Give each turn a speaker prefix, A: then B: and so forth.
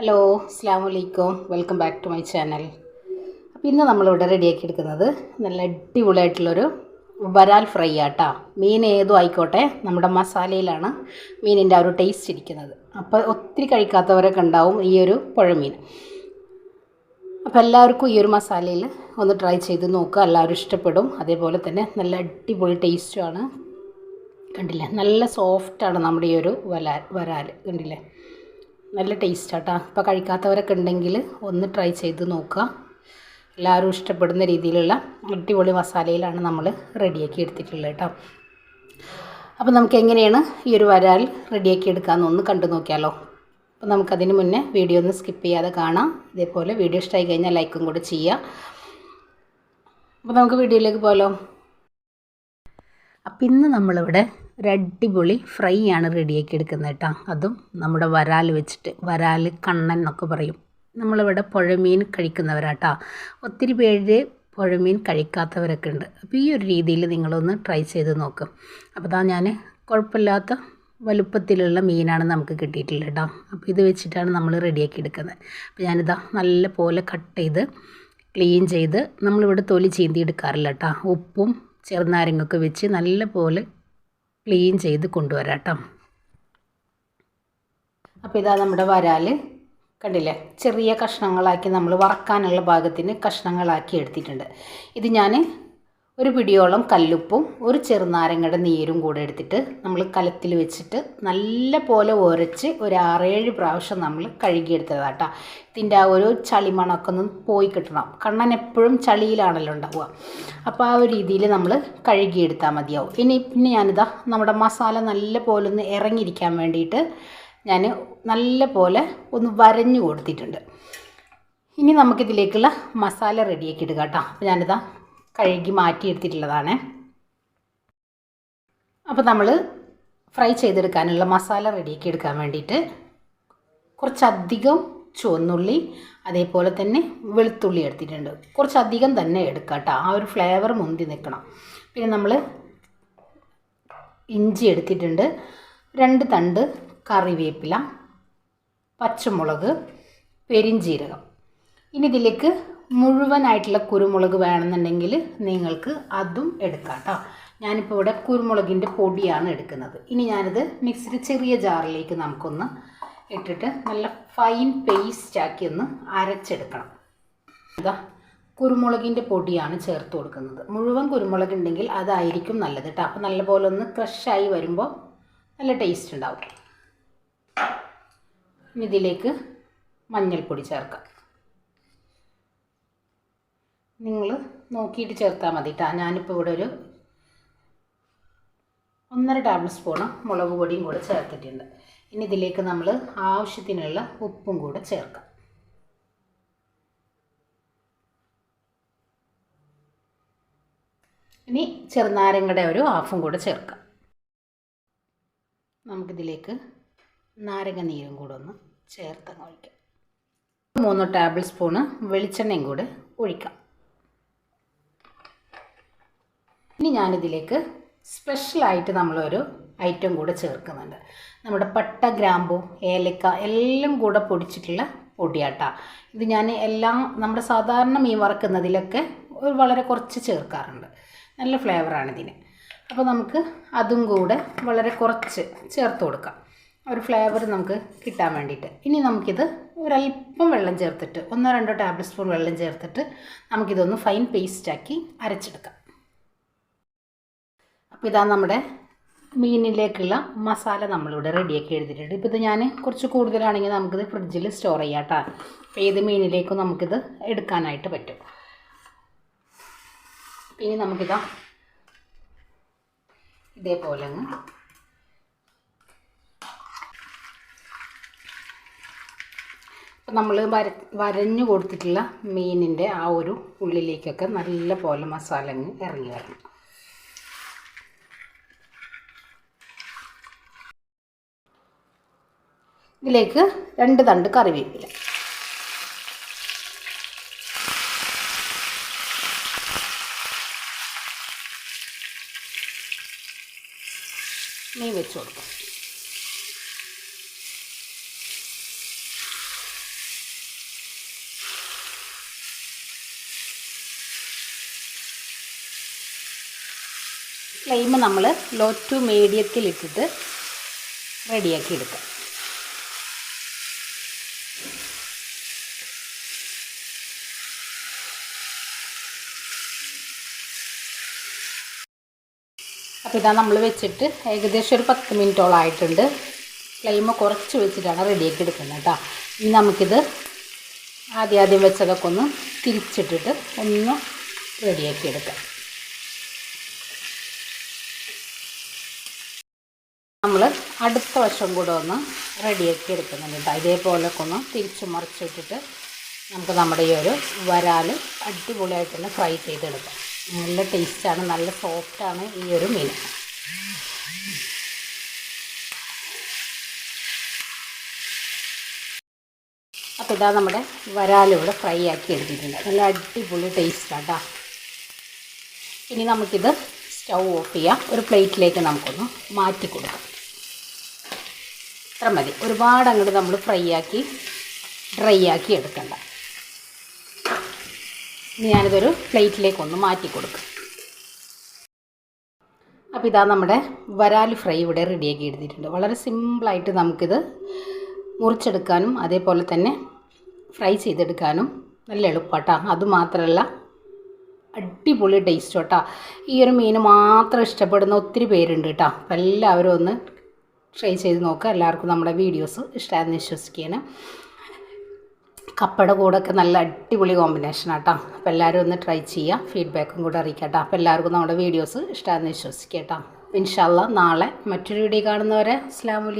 A: Hello അസ്സാം വലൈക്കും welcome back to my channel അപ്പോൾ ഇന്ന് നമ്മളിവിടെ റെഡിയാക്കി എടുക്കുന്നത് നല്ല അടിപൊളിയായിട്ടുള്ളൊരു വരാൽ ഫ്രൈ ആട്ടാ. മീൻ ഏതും ആയിക്കോട്ടെ നമ്മുടെ മസാലയിലാണ് മീനിന്റെ ആ ഒരു ടേസ്റ്റ് ഇരിക്കുന്നത്. അപ്പോൾ ഒത്തിരി കഴിക്കാത്തവരൊക്കെ ഉണ്ടാവും ഈ ഒരു പുഴമീൻ. അപ്പോൾ എല്ലാവർക്കും ഈ ഒരു മസാലയിൽ ഒന്ന് ട്രൈ ചെയ്ത് നോക്കുക. എല്ലാവരും ഇഷ്ടപ്പെടും. അതേപോലെ തന്നെ നല്ല അടിപൊളി ടേസ്റ്റുമാണ് കണ്ടില്ലേ? നല്ല സോഫ്റ്റാണ് നമ്മുടെ ഈ ഒരു വരാൽ വരാൽ കണ്ടില്ലേ? നല്ല ടേസ്റ്റ് ആട്ടാ ഇപ്പോൾ കഴിക്കാത്തവരൊക്കെ ഉണ്ടെങ്കിൽ ഒന്ന് ട്രൈ ചെയ്ത് നോക്കുക. എല്ലാവരും ഇഷ്ടപ്പെടുന്ന രീതിയിലുള്ള അടിപൊളി മസാലയിലാണ് നമ്മൾ റെഡിയാക്കി എടുത്തിട്ടുള്ളത് കേട്ടോ. അപ്പോൾ നമുക്ക് എങ്ങനെയാണ് ഈ ഒരു വരാൽ റെഡിയാക്കി എടുക്കാമെന്ന് ഒന്ന് കണ്ടു നോക്കിയാലോ. അപ്പോൾ നമുക്കതിന് മുന്നേ വീഡിയോ ഒന്ന് സ്കിപ്പ് ചെയ്യാതെ കാണാം. ഇതേപോലെ വീഡിയോ ഇഷ്ടമായി കഴിഞ്ഞാൽ ലൈക്കും കൂടെ ചെയ്യുക. അപ്പോൾ നമുക്ക് വീഡിയോയിലേക്ക് പോകാലോ അപ്പം ഇന്ന് നമ്മളിവിടെ ഒരു അടിപൊളി ഫ്രൈ ആണ് റെഡിയാക്കി എടുക്കുന്നത് കേട്ടോ. അതും നമ്മുടെ വരാൽ വെച്ചിട്ട് വരാൽ കണ്ണൻ എന്നൊക്കെ പറയും. നമ്മളിവിടെ പുഴമീൻ കഴിക്കുന്നവരാട്ടോ ഒത്തിരി പേര് പുഴമീൻ കഴിക്കാത്തവരൊക്കെ ഉണ്ട്. അപ്പോൾ ഈ ഒരു രീതിയിൽ നിങ്ങളൊന്ന് ട്രൈ ചെയ്ത് നോക്കും. അപ്പോൾ ഇതാ ഞാൻ കുഴപ്പമില്ലാത്ത വലുപ്പത്തിലുള്ള മീനാണ് നമുക്ക് കിട്ടിയിട്ടുള്ളത് കേട്ടോ. അപ്പോൾ ഇത് വെച്ചിട്ടാണ് നമ്മൾ റെഡിയാക്കി എടുക്കുന്നത്. അപ്പോൾ ഞാനിതാ നല്ല പോലെ കട്ട് ചെയ്ത് ക്ലീൻ ചെയ്ത് നമ്മളിവിടെ തൊലി ചീന്തി എടുക്കാറില്ല കേട്ടോ. ഉപ്പും ചെറുനാരങ്ങൊക്കെ വെച്ച് നല്ല പോലെ ക്ലീൻ ചെയ്ത് കൊണ്ടുവരാം കേട്ടോ അപ്പോൾ ഇതാ നമ്മുടെ വരാൽ കണ്ടില്ലേ? ചെറിയ കഷ്ണങ്ങളാക്കി നമ്മൾ വറക്കാനുള്ള ഭാഗത്തിന് കഷ്ണങ്ങളാക്കി എടുത്തിട്ടുണ്ട്. ഇത് ഞാൻ ഒരു പിടിയോളം കല്ലുപ്പും ഒരു ചെറുനാരങ്ങയുടെ നീരും കൂടെ എടുത്തിട്ട് നമ്മൾ കലത്തിൽ വെച്ചിട്ട് നല്ല പോലെ ഉരച്ച് ഒരു ആറേഴ് പ്രാവശ്യം നമ്മൾ കഴുകിയെടുത്തതാട്ടോ. ഇതിന്റെ ആ ഒരു ചളിമണമൊക്കെ ഒന്ന് പോയി കിട്ടണം. കണ്ണൻ എപ്പോഴും ചളിയിലാണല്ലോ ഉണ്ടാവുക. അപ്പോൾ ആ ഒരു രീതിയിൽ നമ്മൾ കഴുകിയെടുത്താൽ മതിയാവും. ഇനി പിന്നെ ഞാനിതാ നമ്മുടെ മസാല നല്ല പോലെ ഒന്ന് ഇറങ്ങിയിരിക്കാൻ വേണ്ടിയിട്ട് ഞാൻ നല്ല പോലെ ഒന്ന് വരഞ്ഞു കൊടുത്തിട്ടുണ്ട്. ഇനി നമുക്കിതിലേക്കുള്ള മസാല റെഡിയാക്കി കേട്ടോ. അപ്പോൾ ഞാനിതാ കഴുകി മാറ്റിയെടുത്തിട്ടുള്ളതാണ്. അപ്പോൾ നമ്മൾ ഫ്രൈ ചെയ്തെടുക്കാനുള്ള മസാല റെഡിയാക്കി എടുക്കാൻ വേണ്ടിയിട്ട് കുറച്ചധികം ചുവന്നുള്ളി അതേപോലെ തന്നെ വെളുത്തുള്ളി എടുത്തിട്ടുണ്ട്. കുറച്ചധികം തന്നെ എടുക്കുക കേട്ടോ ആ ഒരു ഫ്ലേവർ മുന്തി നിൽക്കണം. പിന്നെ നമ്മൾ ഇഞ്ചി എടുത്തിട്ടുണ്ട്. രണ്ട് തണ്ട് കറിവേപ്പില പച്ചമുളക് പെരിഞ്ചീരകം. ഇനി ഇതിലേക്ക് മുഴുവനായിട്ടുള്ള കുരുമുളക് വേണമെന്നുണ്ടെങ്കിൽ നിങ്ങൾക്ക് അതും എടുക്കാം കേട്ടോ ഞാനിപ്പോൾ ഇവിടെ കുരുമുളകിന്റെ പൊടിയാണ് എടുക്കുന്നത്. ഇനി ഞാനിത് മിക്സിയുടെ ചെറിയ ജാറിലേക്ക് നമുക്കൊന്ന് ഇട്ടിട്ട് നല്ല ഫൈൻ പേസ്റ്റ് ആക്കി ഒന്ന് അരച്ചെടുക്കണം. ഇതാ കുരുമുളകിന്റെ പൊടിയാണ് ചേർത്ത് കൊടുക്കുന്നത്. മുഴുവൻ കുരുമുളക് ഉണ്ടെങ്കിൽ അതായിരിക്കും നല്ലത് കേട്ടോ അപ്പോൾ നല്ലപോലെ ഒന്ന് ക്രഷായി വരുമ്പോൾ നല്ല ടേസ്റ്റ് ഉണ്ടാവും. ഇതിലേക്ക് മഞ്ഞൾപ്പൊടി ചേർക്കാം. നിങ്ങൾ നോക്കിയിട്ട് ചേർത്താൽ മതി കേട്ടോ ഞാനിപ്പോൾ ഇവിടെ ഒരു ഒന്നര ടേബിൾ സ്പൂണ് മുളക് പൊടിയും കൂടെ ചേർത്തിട്ടുണ്ട്. ഇനി ഇതിലേക്ക് നമ്മൾ ആവശ്യത്തിനുള്ള ഉപ്പും കൂടെ ചേർക്കാം. ഇനി ചെറുനാരങ്ങയുടെ ഒരു ഹാഫും കൂടെ ചേർക്കാം. നമുക്കിതിലേക്ക് നാരങ്ങ നീരും കൂടെ ഒന്ന് ചേർത്ത് ഒഴിക്കാം. മൂന്ന് ടേബിൾ സ്പൂണ് വെളിച്ചെണ്ണയും കൂടെ ഒഴിക്കാം. ഇനി ഞാനിതിലേക്ക് സ്പെഷ്യലായിട്ട് നമ്മളൊരു ഐറ്റം കൂടെ ചേർക്കുന്നുണ്ട്. നമ്മുടെ പട്ട ഗ്രാമ്പു ഏലക്ക എല്ലാം കൂടെ പൊടിച്ചിട്ടുള്ള പൊടിയാട്ട. ഇത് ഞാൻ എല്ലാം നമ്മുടെ സാധാരണ മീൻ വറക്കുന്നതിലൊക്കെ വളരെ കുറച്ച് ചേർക്കാറുണ്ട്. നല്ല ഫ്ലേവറാണ് ഇതിന്. അപ്പോൾ നമുക്ക് അതും കൂടെ വളരെ കുറച്ച് ചേർത്ത് കൊടുക്കാം. ഒരു ഫ്ലേവർ നമുക്ക് കിട്ടാൻ വേണ്ടിയിട്ട്. ഇനി നമുക്കിത് ഒരല്പം വെള്ളം ചേർത്തിട്ട് ഒന്നോ രണ്ടോ ടേബിൾ സ്പൂൺ വെള്ളം ചേർത്തിട്ട് നമുക്കിതൊന്ന് ഫൈൻ പേസ്റ്റാക്കി അരച്ചെടുക്കാം. അപ്പോൾ ഇതാ നമ്മുടെ മീനിലേക്കുള്ള മസാല നമ്മളിവിടെ റെഡിയാക്കി എടുത്തിട്ടുണ്ട്. ഇപ്പോൾ ഇത് ഞാൻ കുറച്ച് കൂടുതലാണെങ്കിൽ നമുക്കിത് ഫ്രിഡ്ജിൽ സ്റ്റോർ ചെയ്യാം കേട്ടോ അപ്പോൾ ഏത് മീനിലേക്കും നമുക്കിത് എടുക്കാനായിട്ട് പറ്റും. ഇനി നമുക്കിതാ ഇതേപോലെ അങ്ങ് അപ്പോൾ നമ്മൾ വര വരഞ്ഞു കൊടുത്തിട്ടുള്ള മീനിന്റെ ആ ഒരു ഉള്ളിലേക്കൊക്കെ നല്ല പോലെ മസാല അങ്ങ് ഇറങ്ങി വരണം. ഇതിലേക്ക് രണ്ട് തണ്ട് കറിവേപ്പില. നെയ് വെച്ച് കൊടുക്കും. ഫ്ലെയിം നമ്മൾ ലോ ടു മീഡിയത്തിലിട്ടിട്ട് റെഡിയാക്കി എടുക്കാം. അപ്പോൾ ഇതാ നമ്മൾ വെച്ചിട്ട് ഏകദേശം ഒരു പത്ത് മിനിറ്റോളം ആയിട്ടുണ്ട്. ഫ്ലെയിം കുറച്ച് വെച്ചിട്ടാണ് റെഡിയാക്കി എടുക്കുന്നത് കേട്ടോ ഇനി നമുക്കിത് ആദ്യം ആദ്യം വെച്ചതൊക്കെ ഒന്ന് തിരിച്ചിട്ടിട്ട് ഒന്ന് റെഡിയാക്കി എടുക്കാം. നമ്മൾ അടുത്ത വശം കൂടെ ഒന്ന് റെഡിയാക്കി എടുക്കുന്നുണ്ട് കേട്ടോ ഇതേപോലൊക്കെ ഒന്ന് തിരിച്ച് മറിച്ചിട്ടിട്ട് നമുക്ക് നമ്മുടെ ഈ ഒരു വരാൽ അടിപൊളിയായിട്ടൊന്ന് ഫ്രൈ ചെയ്തെടുക്കാം. നല്ല ടേസ്റ്റാണ് നല്ല സോഫ്റ്റാണ് ഈ ഒരു മീൻ. അപ്പോൾ ഇതാ നമ്മുടെ വരാലിവിടെ ഫ്രൈ ആക്കി എടുത്തിട്ടുണ്ട്. നല്ല അടിപൊളി ടേസ്റ്റാണ് കേട്ടോ ഇനി നമുക്കിത് സ്റ്റൗ ഓഫ് ചെയ്യാം. ഒരു പ്ലേറ്റിലേക്ക് നമുക്കൊന്ന് മാറ്റി കൊടുക്കാം. ഇത്ര മതി. ഒരുപാട് അങ്ങോട്ട് നമ്മൾ ഫ്രൈ ആക്കി ഡ്രൈ ആക്കി എടുക്കണ്ട ഇനി ഞാനിതൊരു പ്ലേറ്റിലേക്കൊന്ന് മാറ്റി കൊടുക്കും അപ്പോൾ ഇതാ നമ്മുടെ വരാൽ ഫ്രൈ ഇവിടെ റെഡിയാക്കി എടുത്തിട്ടുണ്ട്. വളരെ സിമ്പിളായിട്ട് നമുക്കിത് മുറിച്ചെടുക്കാനും അതേപോലെ തന്നെ ഫ്രൈ ചെയ്തെടുക്കാനും നല്ല എളുപ്പമാട്ടോ അതുമാത്രമല്ല അടിപൊളി ടേസ്റ്റ് കേട്ടോ ഈ ഒരു മീൻ മാത്രം ഇഷ്ടപ്പെടുന്ന ഒത്തിരി പേരുണ്ട് കേട്ടോ. അപ്പം എല്ലാവരും ഒന്ന് ട്രൈ ചെയ്ത് നോക്കുക എല്ലാവർക്കും നമ്മുടെ വീഡിയോസ് ഇഷ്ടമായെന്ന് വിശ്വസിക്കുകയാണ്. കപ്പയുടെ കൂടെയൊക്കെ നല്ല അടിപൊളി കോമ്പിനേഷൻ ആട്ടോ. അപ്പോൾ എല്ലാവരും ഒന്ന് ട്രൈ ചെയ്യുക ഫീഡ്ബാക്കും കൂടെ അറിയിക്കാം കേട്ടോ. അപ്പോൾ എല്ലാവർക്കും നമ്മുടെ വീഡിയോസ് ഇഷ്ടമാണെന്ന് വിശ്വസിക്കാം കേട്ടോ. ഇൻഷാല്ല നാളെ മറ്റൊരു വീഡിയോ കാണുന്നവരെ അസ്സാം